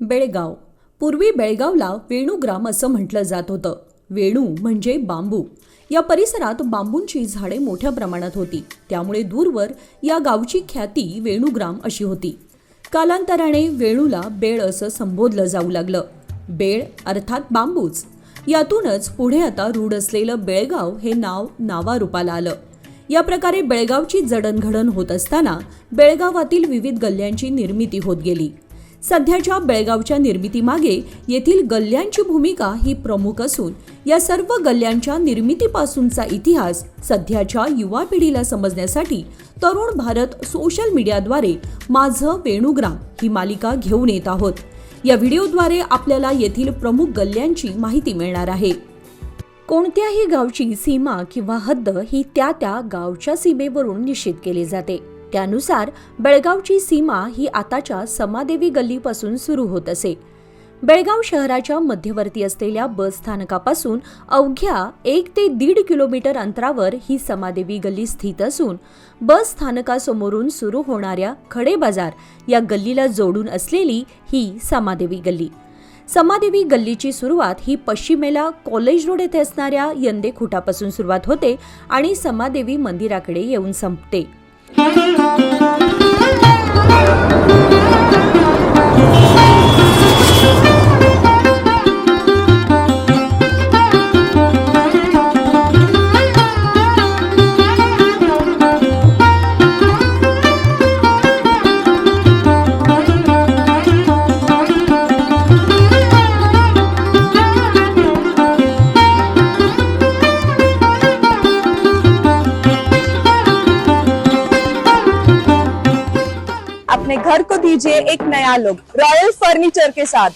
बेळगाव. पूर्वी बेळगावला वेणुग्राम असं म्हटलं जात होतं. वेणू म्हणजे बांबू. या परिसरात बांबूंची झाडे मोठ्या प्रमाणात होती. त्यामुळे दूरवर या गावची ख्याती वेणुग्राम अशी होती. कालांतराने वेणूला बेळ असं संबोधलं जाऊ लागलं. बेळ अर्थात बांबूच. यातूनच पुढे आता रूढ असलेलं बेळगाव हे नाव नावारूपाला आलं. या प्रकारे बेळगावची जडणघडण होत असताना बेळगावातील विविध गल्ल्यांची निर्मिती होत गेली. सध्याच्या बेळगावच्या निर्मितीमागे येथील गल्ल्यांची भूमिका ही प्रमुख असून या सर्व गल्ल्यांच्या निर्मितीपासूनचा इतिहास सध्याच्या युवा पिढीला समजण्यासाठी तरुण भारत सोशल मीडियाद्वारे माझं वेणुग्राम ही मालिका घेऊन येत आहोत. या व्हिडिओद्वारे आपल्याला येथील प्रमुख गल्ल्यांची माहिती मिळणार आहे. कोणत्याही गावची सीमा किंवा हद्द ही त्या त्या गावच्या सीमेवरून निश्चित केली जाते. त्यानुसार बेळगावची सीमा ही आताच्या समादेवी गल्लीपासून सुरू होत असे. बेळगाव शहराच्या मध्यवर्ती असलेल्या बस स्थानकापासून अवघ्या एक ते दीड किलोमीटर अंतरावर ही समादेवी गल्ली स्थित असून बस स्थानकासमोरून सुरू होणाऱ्या खडे बाजार या गल्लीला जोडून असलेली ही समादेवी गल्ली. समादेवी गल्लीची सुरुवात ही पश्चिमेला कॉलेज रोड येथे असणाऱ्या यंदे खुटापासून सुरुवात होते आणि समादेवी मंदिराकडे येऊन संपते. Thank you. को दीजिए एक नया लुक रॉयल फर्नीचर के साथ।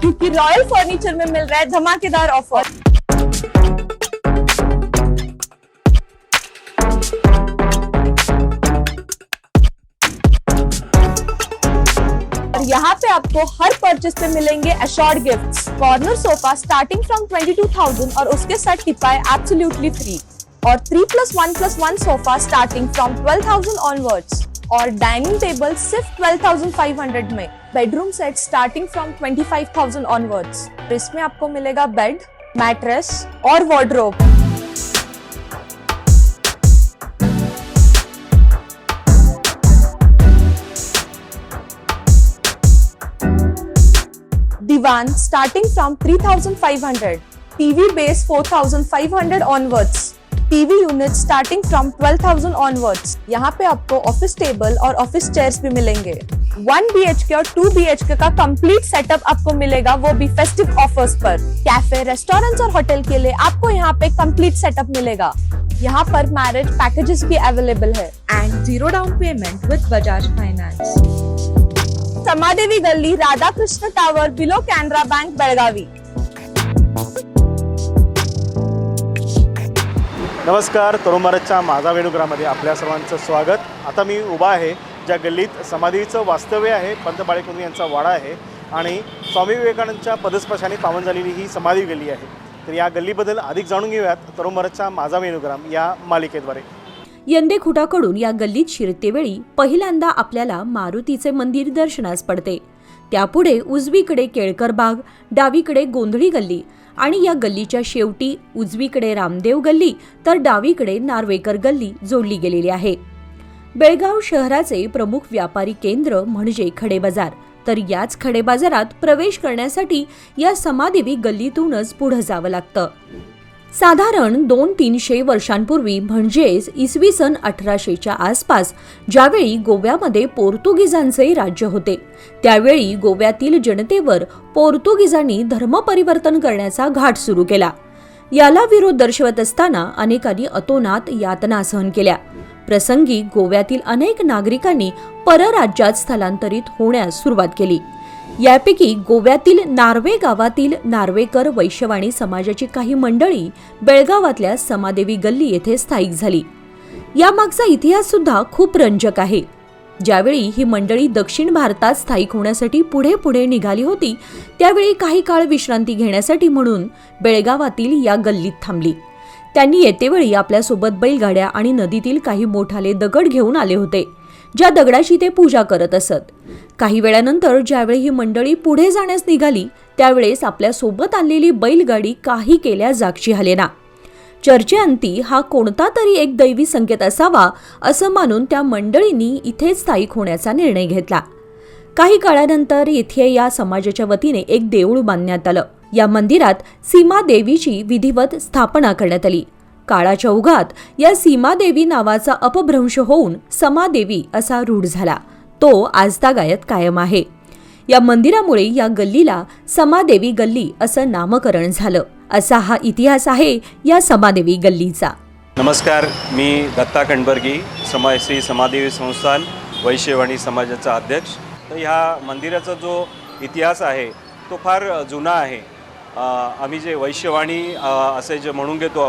क्योंकि रॉयल फर्नीचर में मिल रहा है धमाकेदार ऑफ़र यहाँ पे आपको हर परचेस पे मिलेंगे assured gifts corner sofa starting from 22,000 और उसके साथ टिपाए एब्सोल्युटली फ्री और three plus one plus one sofa starting from 12,000 onwards और डाइनिंग टेबल सिर्फ 12,500 में. Bedroom set starting from 25,000 onwards इसमें आपको मिलेगा बेड मैट्रेस और wardrobe Divan starting from 3500, TV base 4500 onwards, TV units starting from 12000 onwards. यहाँ पे आपको ऑफ़िस टेबल और ऑफ़िस चेयर्स भी मिलेंगे। वन बी एच के और टू बी एच के का कंप्लीट सेटअप आपको मिलेगा वो भी फेस्टिव ऑफर्स पर। कैफ़े रेस्टोरेंट्स और होटल के लिए आपको यहाँ पे कंप्लीट सेटअप मिलेगा। यहाँ पर मैरिज पैकेजेस भी अवेलेबल है। And zero down payment with Bajaj Finance. Samadevi गल्ली Radhakrishna tower below Canara bank Belagavi नमस्कार तरुण भारतच्या माझा वेणुग्रामध्ये आपल्या सर्वांचं स्वागत. आता मी उभा आहे ज्या गल्लीत समाधीचं वास्तव्य आहे पंत बाळेकुंद यांचा वाडा आहे आणि स्वामी विवेकानंदच्या पदस्पर्शाने पावन झालेली ही समाधी गल्ली आहे. तर या गल्लीबद्दल अधिक जाणून घेऊयात तरुण भारतच्या माझा वेणुग्राम या मालिकेद्वारे. यंदे खुटाकडून या गल्लीत शिरतेवेळी पहिल्यांदा आपल्याला मारुतीचे मंदिर दर्शनास पडते. त्यापुढे उजवीकडे केळकर बाग डावीकडे गोंधळी गल्ली आणि या गल्लीच्या शेवटी उजवीकडे रामदेव गल्ली तर डावीकडे नार्वेकर गल्ली जोडली गेलेली आहे. बेळगाव शहराचे प्रमुख व्यापारी केंद्र म्हणजे खडे बाजार. तर याच खडे बाजारात प्रवेश करण्यासाठी या समादेवी गल्लीतूनच पुढं जावं लागतं. साधारण दोन तीनशे वर्षांपूर्वी म्हणजेच इसवी सन अठराशेच्या आसपास ज्यावेळी गोव्यामध्ये पोर्तुगीजांचे राज्य होते त्यावेळी गोव्यातील जनतेवर पोर्तुगीजांनी धर्मपरिवर्तन करण्याचा घाट सुरू केला. याला विरोध दर्शवत असताना अनेकांनी अतोनात यातना सहन केल्या. प्रसंगी गोव्यातील अनेक नागरिकांनी परराज्यात स्थलांतरित होण्यास सुरुवात केली. यापैकी गोव्यातील नार्वे गावातील नार्वेकर वैश्यवाणी समाजाची काही मंडळी बेळगावातल्या समादेवी गल्ली येथे स्थायिक झाली. यामागचा इतिहास सुद्धा खूप रंजक आहे. ज्यावेळी ही मंडळी दक्षिण भारतात स्थायिक होण्यासाठी पुढे पुढे निघाली होती त्यावेळी काही काळ विश्रांती घेण्यासाठी म्हणून बेळगावातील या गल्लीत थांबली. त्यांनी येतेवेळी आपल्यासोबत बैलगाड्या आणि नदीतील काही मोठाले दगड घेऊन आले होते. ज्या दगडाची ते पूजा करत असत. काही वेळानंतर ज्यावेळी ही मंडळी पुढे जाण्यास निघाली त्यावेळेस आपल्यासोबत आणलेली बैलगाडी काही केल्या जागची हलेना. चर्चेअंती हा कोणता तरी एक दैवी संकेत असावा असं मानून त्या मंडळींनी इथेच स्थायिक होण्याचा निर्णय घेतला. काही काळानंतर येथे या समाजाच्या वतीने एक देऊळ बांधण्यात आलं. या मंदिरात सीमा देवीची विधिवत स्थापना करण्यात आली. काळाच्या ओघात या सीमादेवी नावाचा अपभ्रंश होऊन समादेवी असा रूढ झाला. तो आजतागायत कायम आहे. या मंदिरामुळे या गल्लीला समादेवी गल्ली असं नामकरण झालं. असा हा इतिहास आहे या समादेवी गल्लीचा. नमस्कार मी दत्ता कणबर्गी समाज श्री समादेवी संस्थान वैश्यवाणी समाजाचा अध्यक्ष. तर ह्या मंदिराचा जो इतिहास आहे तो फार जुना आहे. आम्ही जे वैश्यवाणी असे जे म्हणून घेतो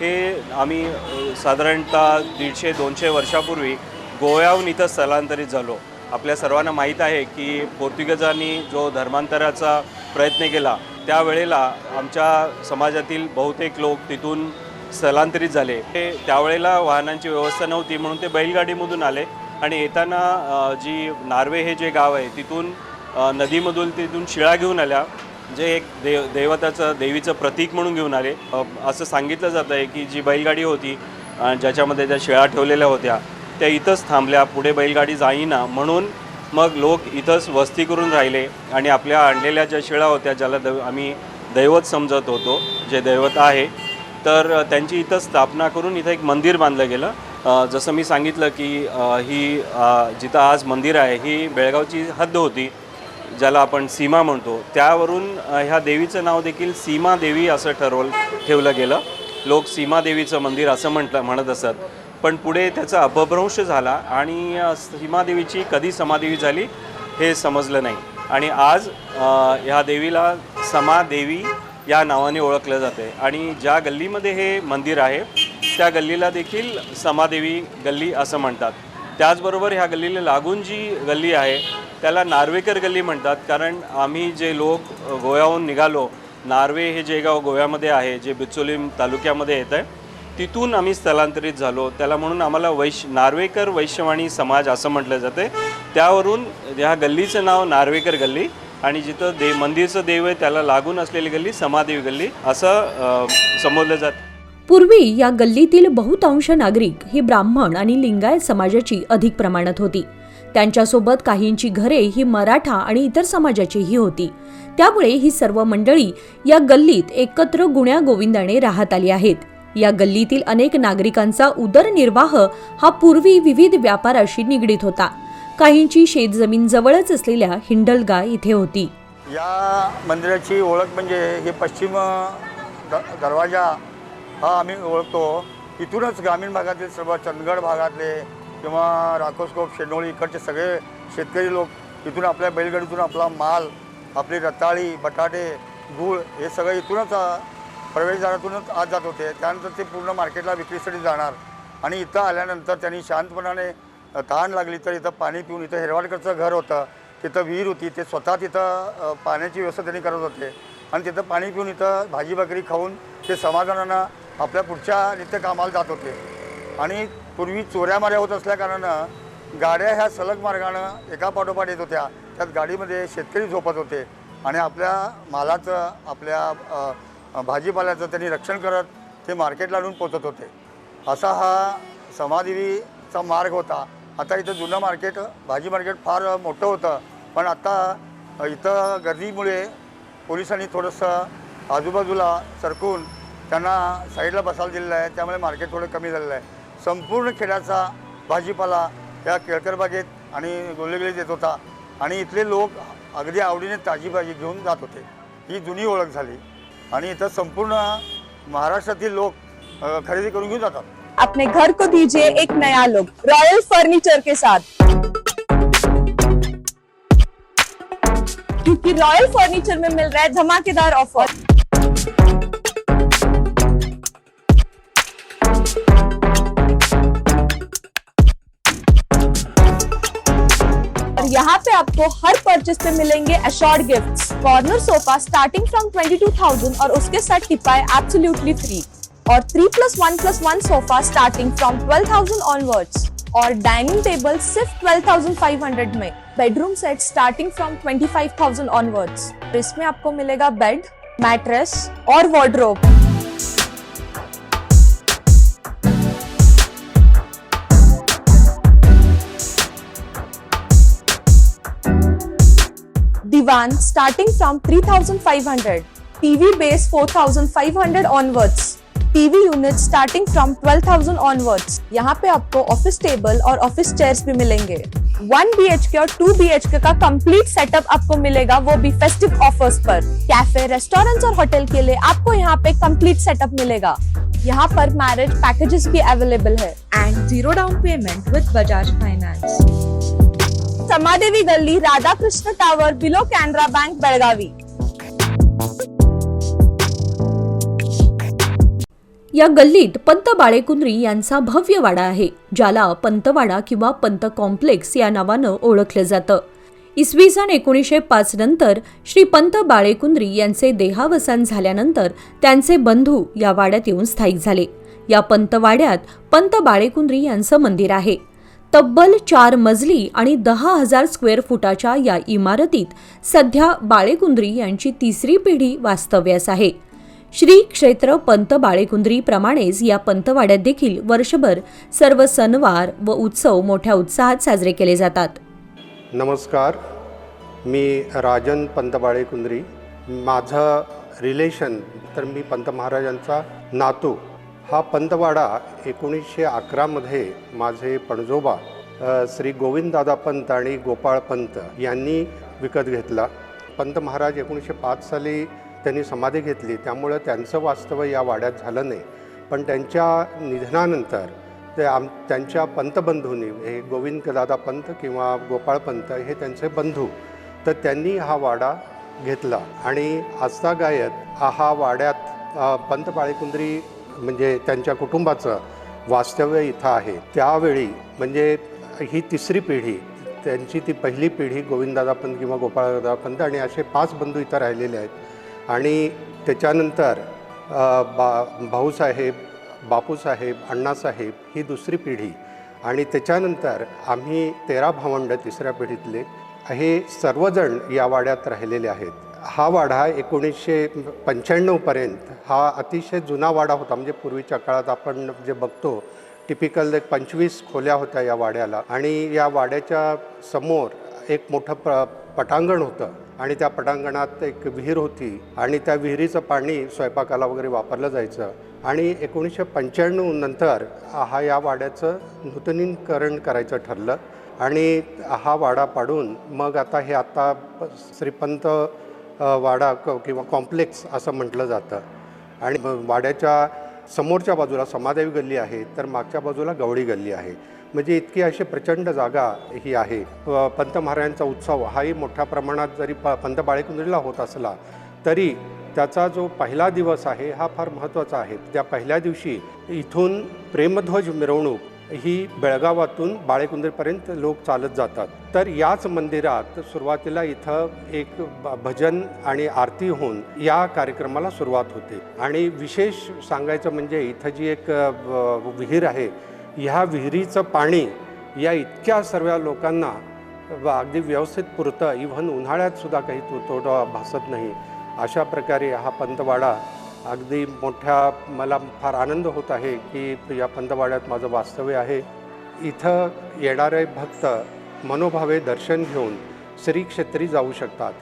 हे आम्ही साधारणतः दीडशे दोनशे वर्षापूर्वी गोव्याहून इथं स्थलांतरित झालो. आपल्या सर्वांना माहीत आहे की पोर्तुगीजांनी जो धर्मांतराचा प्रयत्न केला त्यावेळेला आमच्या समाजातील बहुतेक लोक तिथून स्थलांतरित झाले. ते त्यावेळेला वाहनांची व्यवस्था नव्हती म्हणून ते बैलगाडीमधून आले आणि येताना जी नार्वे हे जे गाव आहे तिथून नदीमधून तिथून शिळा घेऊन आल्या. जे एक देव दैवताचं देवीचं प्रतीक म्हणून घेऊन आले. असं सांगितलं जातं आहे की जी बैलगाडी होती ज्याच्यामध्ये त्या शेळा ठेवलेल्या होत्या त्या इथंच थांबल्या पुढे बैलगाडी जाईना म्हणून मग लोक इथंच वस्ती करून राहिले आणि आपल्या आणलेल्या ज्या शेळा होत्या ज्याला दैव आम्ही दैवत समजत होतो जे दैवत आहे तर त्यांची इथं स्थापना करून इथं एक मंदिर बांधलं गेलं. जसं मी सांगितलं की ही जिथं आज मंदिर आहे ही बेळगावची हद्द होती. ज्याला आपण सीमा म्हणतो त्यावरून ह्या देवीचं नाव देखील सीमा देवी असं ठरवलं ठेवलं गेलं. लोक सीमा देवीचं मंदिर असं म्हटलं म्हणत असत. पण पुढे त्याचा अपभ्रंश झाला आणि अ, सीमादेवीची कधी समादेवी झाली हे समजलं नाही. आणि आज ह्या देवीला समादेवी या नावाने ओळखलं जाते आणि ज्या गल्लीमध्ये हे मंदिर आहे त्या गल्लीला देखील समादेवी गल्ली असं म्हणतात. त्याचबरोबर ह्या गल्लीला लागून जी गल्ली आहे त्याला नार्वेकर गल्ली म्हणतात. कारण आम्ही जे लोक गोव्याहून निघालो नार्वे हे जे गाव गोव्यामध्ये आहे जे बिचोलीम तालुक्यामध्ये येतं आहे तिथून आम्ही स्थलांतरित झालो. त्याला म्हणून आम्हाला वैश नार्वेकर वैश्यवाणी समाज असं म्हटलं जाते त्यावरून ह्या गल्लीचं नाव नार्वेकर गल्ली आणि जिथं दे मंदिरचं देव आहे त्याला लागून असलेली गल्ली समादेवी गल्ली असं संबोधलं जातं पूर्वी या गल्लीतील बहुतांश नागरिक ही ब्राह्मण आणि लिंगायत समाजाची अधिक प्रमाणात होती. त्यांच्यासोबत काहींची घरे ही मराठा आणि इतर समाजाचीही होती. त्यामुळे ही सर्व मंडळी या गल्लीत एकत्र गुण्या गोविंदाने राहत आली आहेत. या गल्लीतील अनेक नागरिकांचा उदरनिर्वाह हा पूर्वी विविध व्यापाराशी निगडीत होता. काहींची शेतजमीन जवळच असलेल्या हिंडलगा इथे होती. या मंदिराची ओळख म्हणजे हे पश्चिम दरवाजा हा आम्ही ओळखतो. इथूनच ग्रामीण भागातील सर्व चंदगड भागातले किंवा राकोसकोप शेंडोळी इकडचे सगळे शेतकरी लोक इथून आपल्या बैलगाडीतून आपला माल आपली रताळी बटाटे गूळ हे सगळं इथूनच अ, प्रवेशद्वारातूनच आज जात होते. त्यानंतर ते पूर्ण मार्केटला विक्रीसाठी जाणार. आणि इथं आल्यानंतर त्यांनी शांतपणाने तहान लागली तर इथं पाणी पिऊन इथं हेरवाडकरचं घर होतं. तिथं विहीर होती. ते स्वतः तिथं पाण्याची व्यवस्था त्यांनी करत होते. आणि तिथं पाणी पिऊन इथं भाजी भाकरी खाऊन ते समाधानानं आपल्या पुढच्या नित्य कामाला जात होते. आणि पूर्वी चोऱ्या माऱ्या होत असल्याकारणानं गाड्या ह्या सलग मार्गानं एका पाठोपाठ येत होत्या. त्यात गाडीमध्ये शेतकरी झोपत होते. आणि आपल्या मालाचं आपल्या भाजीपाल्याचं त्यांनी रक्षण करत ते मार्केटला आणून पोचत होते. असा हा समाधीचा मार्ग होता. आता इथं जुनं मार्केट भाजी मार्केट फार मोठं होतं. पण आता इथं गर्दीमुळे पोलिसांनी थोडंसं आजूबाजूला सरकून त्यांना साईडला बसायला दिलेलं आहे त्यामुळे मार्केट थोडं कमी झालेलं आहे. संपूर्ण खेड्याचा भाजीपाला या केळकर बागेत आणि गोल्लेगलीत येत होता. आणि इथले लोक अगदी आवडीने ताजी भाजी घेऊन जात होते. ही जुनी ओळख झाली. आणि इथं संपूर्ण महाराष्ट्रातील लोक खरेदी करून घेऊन जातात. अपने घर को दीजिए एक नया लुक रॉयल फर्नीचर के साथ. क्योंकि रॉयल फर्नीचर में मिल रहा है धमाकेदार ऑफर यहाँ पे आपको हर परचेस पे मिलेंगे assured gifts corner sofa starting from 22,000 और उसके साथ टिप्पा है एब्सोल्युटली फ्री और three plus one plus one sofa starting from twelve thousand onwards और डाइनिंग टेबल सिर्फ़ ट्वेल्व थाउज़ेंड फाइव हंड्रेड में. Bedroom set starting from twenty five thousand onwards इसमें आपको मिलेगा बेड मैट्रेस और wardrobe Divan starting from 3500, TV base 4500 onwards, TV units starting from 12000 onwards. यहाँ पे आपको ऑफ़िस टेबल और ऑफ़िस चेयर्स भी मिलेंगे। वन बी एच के और टू बी एच के का कंप्लीट सेटअप आपको मिलेगा वो भी फेस्टिव ऑफर्स पर। कैफ़े रेस्टोरेंट्स और होटल के लिए आपको यहाँ पे कंप्लीट सेटअप मिलेगा। यहाँ पर मैरिज पैकेजेस भी अवेलेबल है। And zero down payment with Bajaj Finance. Samadevi गल्ली Radhakrishna tower below Canara bank Belagavi या गल्लीत पंत बाळेकुंद्री यांचा भव्य वाडा आहे ज्याला पंतवाडा किंवा पंत कॉम्प्लेक्स या नावानं ओळखलं जातं. इसवी सन एकोणीसशे पाच नंतर श्री पंत बाळेकुंद्री यांचे देहावसान झाल्यानंतर त्यांचे बंधू या वाड्यात येऊन स्थायिक झाले. या पंतवाड्यात पंत बाळेकुंद्री यांचं मंदिर आहे. तब्बल चार मजली आणि दहा हजार स्क्वेअर फुटाच्या या इमारतीत सध्या बाळेकुंद्री यांची तिसरी पिढी वास्तव्यास आहे. श्री क्षेत्र पंत बाळेकुंद्री प्रमाणेच या पंतवाड्यात देखील वर्षभर सर्व सणवार व उत्सव मोठ्या उत्साहात साजरे केले जातात. नमस्कार. मी राजन पंत बाळेकुंद्री. माझं रिलेशन तर मी पंत महाराजांचा नातू हा पंतवाडा एकोणीसशे अकरामध्ये माझे पणजोबा श्री गोविंददादा पंत आणि गोपाळ पंत यांनी विकत घेतला. पंत महाराज एकोणीसशे पाच साली त्यांनी समाधी घेतली. त्यामुळं त्यांचं वास्तव्य या वाड्यात झालं नाही. पण त्यांच्या निधनानंतर ते आम त्यांच्या पंतबंधूंनी हे गोविंददादा पंत किंवा गोपाळ पंत हे त्यांचे बंधू तर त्यांनी हा वाडा घेतला. आणि आजचा गायत हा वाड्यात पंत बाळेकुंद्री म्हणजे त्यांच्या कुटुंबाचं वास्तव्य इथं आहे. त्यावेळी म्हणजे ही तिसरी पिढी त्यांची ती पहिली पिढी गोविंददादा पंत किंवा गोपाळदादा पंत आणि असे पाच बंधू इथं राहिलेले आहेत. आणि त्याच्यानंतर बा भाऊसाहेब बापूसाहेब अण्णासाहेब ही दुसरी पिढी. आणि त्याच्यानंतर आम्ही तेरा भावंड तिसऱ्या पिढीतले. हे सर्वजण या वाड्यात राहिलेले आहेत. हा वाडा एकोणीसशे पंच्याण्णवपर्यंत हा अतिशय जुना वाडा होता. म्हणजे पूर्वीच्या काळात आपण जे बघतो टिपिकल एक पंचवीस खोल्या होत्या या वाड्याला. आणि या वाड्याच्या समोर एक मोठं प पटांगण होतं. आणि त्या पटांगणात एक विहीर होती. आणि त्या विहिरीचं पाणी स्वयंपाकाला वगैरे वापरलं जायचं. आणि एकोणीसशे पंच्याण्णव नंतर हा या वाड्याचं नूतनीकरण करायचं ठरलं. आणि हा वाडा पाडून मग आता हे आता श्रीपंत वाडा क- किंवा कॉम्प्लेक्स असं म्हटलं जातं. आणि वाड्याच्या समोरच्या बाजूला समादेवी गल्ली आहे तर मागच्या बाजूला गवळी गल्ली आहे. म्हणजे इतकी अशी प्रचंड जागा ही आहे. प- पंत महाराजांचा उत्सव हाही मोठ्या प्रमाणात जरी प पंत बाळेकुंदरीला होत असला तरी त्याचा जो पहिला दिवस आहे हा फार महत्त्वाचा आहे. त्या पहिल्या दिवशी इथून प्रेमध्वज मिरवणूक ही बेळगावातून बाळेकुंद्रीपर्यंत लोक चालत जातात. तर याच मंदिरात सुरुवातीला इथं एक भजन आणि आरती होऊन या कार्यक्रमाला सुरुवात होते. आणि विशेष सांगायचं म्हणजे इथं जी एक विहीर आहे ह्या विहिरीचं पाणी या इतक्या सर्व लोकांना अगदी व्यवस्थित पुरतं. इव्हन उन्हाळ्यात सुद्धा काही तुटवडा भासत नाही. अशा प्रकारे हा पंतवाडा अगदी मोठ्या मला फार आनंद होत आहे की या पंतवाड्यात माझं वास्तव्य आहे. इथं येणारे भक्त मनोभावे दर्शन घेऊन श्रीक्षेत्री जाऊ शकतात.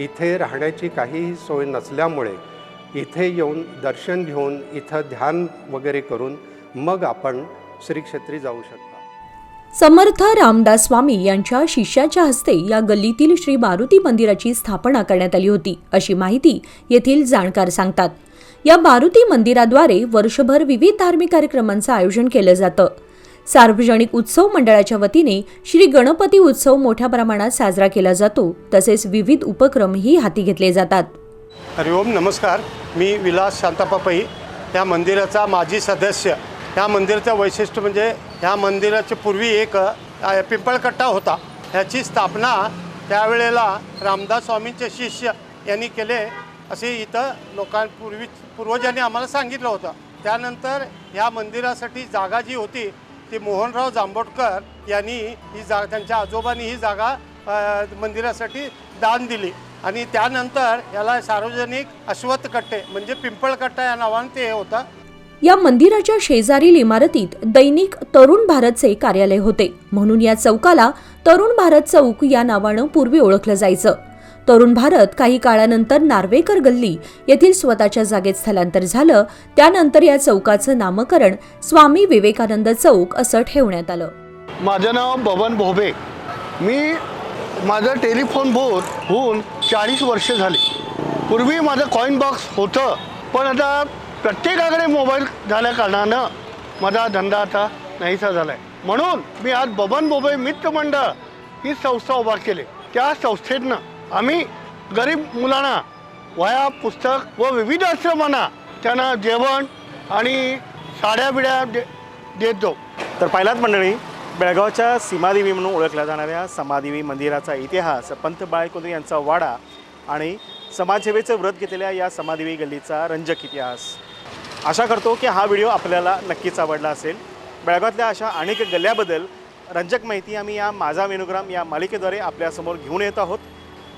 इथे राहण्याची काहीही सोय नसल्यामुळे इथे येऊन दर्शन घेऊन इथं ध्यान वगैरे करून मग आपण श्रीक्षेत्री जाऊ शकता. समर्थ रामदास स्वामी यांच्या शिष्याच्या हस्ते या गल्लीतील श्री मारुती मंदिराची स्थापना करण्यात आली होती अशी माहिती येथील जाणकार सांगतात. या मारुती मंदिराद्वारे वर्षभर विविध धार्मिक कार्यक्रमांचं आयोजन केलं जातं. सार्वजनिक उत्सव मंडळाच्या वतीने श्री गणपती उत्सव मोठ्या प्रमाणात साजरा केला जातो तसेच विविध उपक्रमही हाती घेतले जातात. हरिओम नमस्कार. मी विलास शांतापा पै ह्या मंदिराचा माजी सदस्य. या मंदिराचं वैशिष्ट्य म्हणजे ह्या मंदिराच्या पूर्वी एक पिंपळकट्टा होता. ह्याची स्थापना त्यावेळेला रामदास स्वामींचे शिष्य यांनी केले. असे इथं लोकांपूर्वी पूर्वजांनी आम्हाला सांगितलं होतं. त्यानंतर ह्या मंदिरासाठी जागा जी होती ती मोहनराव जांभोटकर यांनी ही जा त्यांच्या आजोबांनी ही जागा मंदिरासाठी दान दिली. आणि त्यानंतर याला सार्वजनिक अश्वत्थ कट्टे म्हणजे पिंपळकट्टा या नावाने ते होतं. या मंदिराच्या शेजारील इमारतीत दैनिक तरुण भारतचे कार्यालय होते. म्हणून या चौकाला तरुण भारत चौक या नावानं पूर्वी ओळखलं जायचं. तरुण भारत काही काळानंतर नार्वेकर गल्ली येथील स्वतःच्या जागेत स्थलांतर झालं. त्यानंतर या चौकाचं नामकरण स्वामी विवेकानंद चौक असं ठेवण्यात आलं. माझं नाव बबन भोबे. मी माझं टेलिफोन बूथ होऊन चाळीस वर्ष झाली. पूर्वी माझं कॉईन बॉक्स होतं पण आता प्रत्येकाकडे मोबाईल झाल्या कारणानं माझा धंदा आता नाहीसा झाला आहे म्हणून मी आज बबन भोबे मित्र मंडळ ही संस्था उभा केली. त्या संस्थेतनं आम्ही गरीब मुलांना वया पुस्तक व विविध आश्रमांना त्यांना जेवण आणि साड्या बिड्या दे देतो. तर पहिलाच मंडळी बेळगावच्या सीमादेवी म्हणून ओळखल्या जाणाऱ्या समादेवी मंदिराचा इतिहास पंत बाळकुंद्री यांचा वाडा आणि समाजसेवेचं व्रत घेतलेल्या या समादेवी गल्लीचा रंजक इतिहास. आशा करतो की हा व्हिडिओ आपल्याला नक्कीच आवडला असेल. बेळगावातल्या अशा अनेक गल्ल्याबद्दल रंजक माहिती आम्ही या माझा मेनुग्राम या मालिकेद्वारे आपल्यासमोर घेऊन येत आहोत.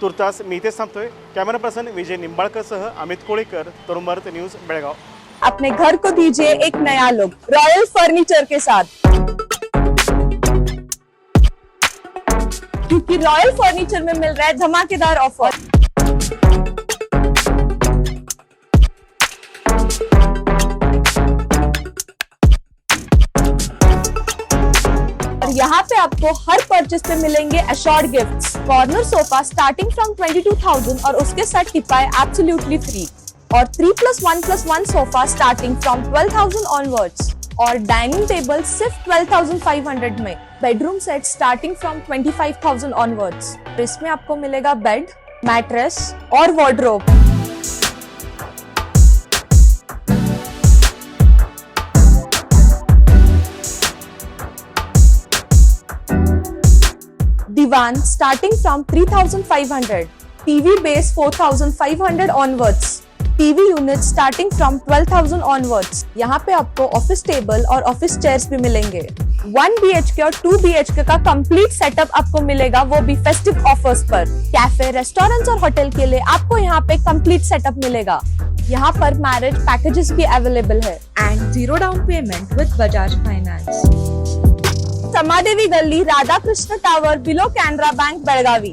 तुर्तास मी इथेच थांबतोय. कॅमेरा पर्सन विजय निंबाळकरसह अमित कोळीकर तरुण भारत न्यूज बेळगाव. अपने घर को दीजिए एक नया लुक रॉयल फर्नीचर के साथ. क्योंकि रॉयल फर्नीचर में मिल रहा है धमाकेदार ऑफर यहाँ पे आपको हर परचेस पे मिलेंगे assured gifts corner sofa starting from 22,000 और उसके साथ टिपाए एब्सोल्युटली फ्री और three plus one plus one sofa starting from 12,000 onwards और डाइनिंग टेबल सिर्फ़ 12,500 में. Bedroom set starting from 25,000 onwards इसमें आपको मिलेगा बेड मैट्रेस और wardrobe Divan starting from 3500, TV base 4500 onwards, TV units starting from 12000 onwards. यहाँ पे आपको ऑफ़िस टेबल और ऑफ़िस चेयर्स भी मिलेंगे. वन बी एच के और टू बी एच के का कंप्लीट सेटअप आपको मिलेगा वो भी फेस्टिव ऑफर्स पर. कैफ़े रेस्टोरेंट्स और होटल के लिए आपको यहाँ पे कंप्लीट सेटअप मिलेगा. यहाँ पर मैरिज पैकेजेस भी अवेलेबल है. And zero down payment with Bajaj Finance. Samadevi गल्ली Radhakrishna tower below Canara bank Belagavi